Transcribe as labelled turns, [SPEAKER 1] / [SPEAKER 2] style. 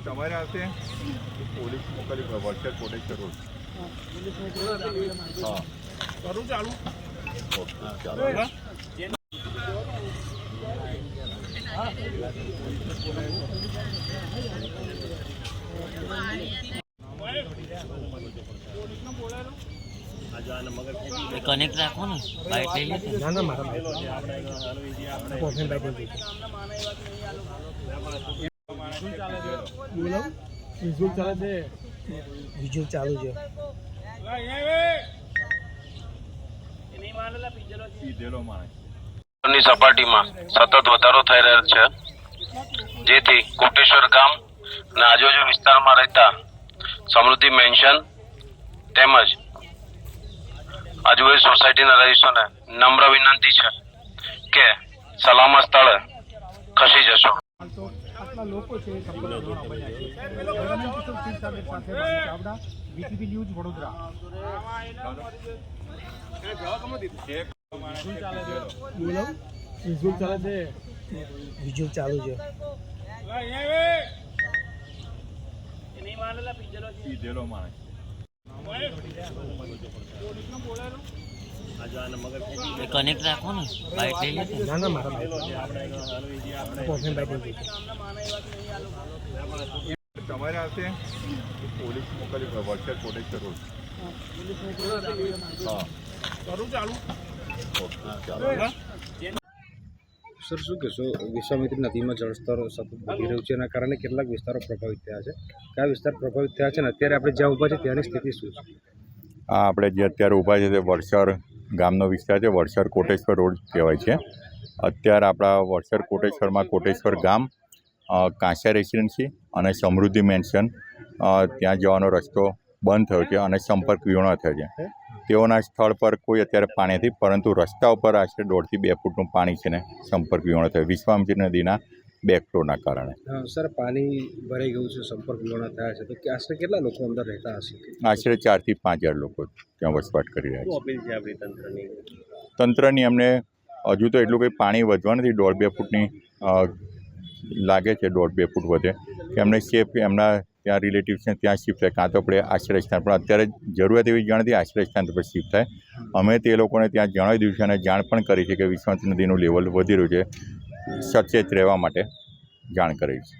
[SPEAKER 1] તમારે હશે પોલીસ મોકલી વોટ્સએપ પ્રોટેક્ટ રોડ હા.
[SPEAKER 2] કરું ચાલુ.
[SPEAKER 1] ઓકે ચાલો.
[SPEAKER 3] કનેક્ટ રાખો ને બાઇટ લઈ લે
[SPEAKER 2] ના ના મારા કોફી બાઈક બોલો. વિઝુઅલ ચાલે છે? વિઝુઅલ ચાલુ છે.
[SPEAKER 4] ની સપાટીમાં સતત વધારો થઈ રહ્યો છે. જેથી કોટેશ્વર ગામ અને આજુબાજુ વિસ્તારમાં રહેતા સમૃદ્ધિ મેન્શન તેમજ આજુબાજુ સોસાયટીના રહીશોને નમ્ર વિનંતી છે કે સલામત સ્થળે
[SPEAKER 2] આટલા લોકો છે એ સંપર્ક ધોરણ છે. દરમિયાન કિશોર ક્ષીરસાગર સાથે ચાવડા વીટીવી ન્યૂઝ વડોદરા. બોલો ચાલે છે. વિઝુઅલ ચાલુ છે.
[SPEAKER 1] પીધેલો માણસ
[SPEAKER 3] કનેક્ટ રાખો ને બાઇટ લઈ લે
[SPEAKER 2] ના ના મારા બાઈક
[SPEAKER 1] તમારે આવશે પોલીસ મોકલી વોટ્સએપ પોલીસ હા.
[SPEAKER 2] કરું ચાલુ.
[SPEAKER 5] સર શું કહેશો? વિશ્વામિત્રી નદીમાં જળસ્તર સતત વધી રહ્યું છે એના કારણે કેટલાક વિસ્તારો પ્રભાવિત થયા છે? કયા વિસ્તાર પ્રભાવિત થયા છે ને અત્યારે આપણે જ્યાં ઊભા છે ત્યાંની સ્થિતિ શું છે?
[SPEAKER 1] આ આપણે જે અત્યારે ઊભા છે તે વડસર ગામનો વિસ્તાર છે, વડસર કોટેશ્વર રોડ કહેવાય છે. અત્યારે આપણા વડસર કોટેશ્વરમાં કોટેશ્વર ગામ કાંસા રેસિડેન્સી અને સમૃદ્ધિ મેન્શન ત્યાં જવાનો રસ્તો બંધ થયો છે અને સંપર્ક વિહોણો થયો છે. તેઓના સ્થળ પર કોઈ અત્યારે પાણી નથી, પરંતુ રસ્તા ઉપર આશરે દોઢથી બે ફૂટનું પાણી છે ને સંપર્ક વિહોણો થયો. વિશ્વામિત્રી નદીના બેકફ્લોના કારણે.
[SPEAKER 5] સર પાણી ભરાઈ ગયું છે સંપર્ક વિહોણા થયા છે તો આશરે કેટલા લોકો અંદર રહેતા હશે?
[SPEAKER 1] આશરે ચારથી પાંચ હજાર લોકો ત્યાં વસવાટ કરી રહ્યા છે.
[SPEAKER 5] અપીલ છે આપણી તંત્રની?
[SPEAKER 1] તંત્રની અમને હજુ તો એટલું કંઈ પાણી વધવા નથી દોઢ બે ફૂટની લાગે છે દોઢ બે ફૂટ વધે. કે એમને સેફ એમના ત્યાં રિલેટિવ્સને ત્યાં શિફ્ટ થાય. કાં તો આપણે આશ્રય સ્થાન પણ અત્યારે જરૂરિયાત એવી જાણતી આશ્રય સ્થાન પર શિફ્ટ થાય. અમે તે લોકોને ત્યાં જણાવી દીધું છે અને જાણ પણ કરી છે કે વિશ્વાસ નદીનું લેવલ વધી રહ્યું છે. સચેત રહેવા માટે જાણ કરી છે.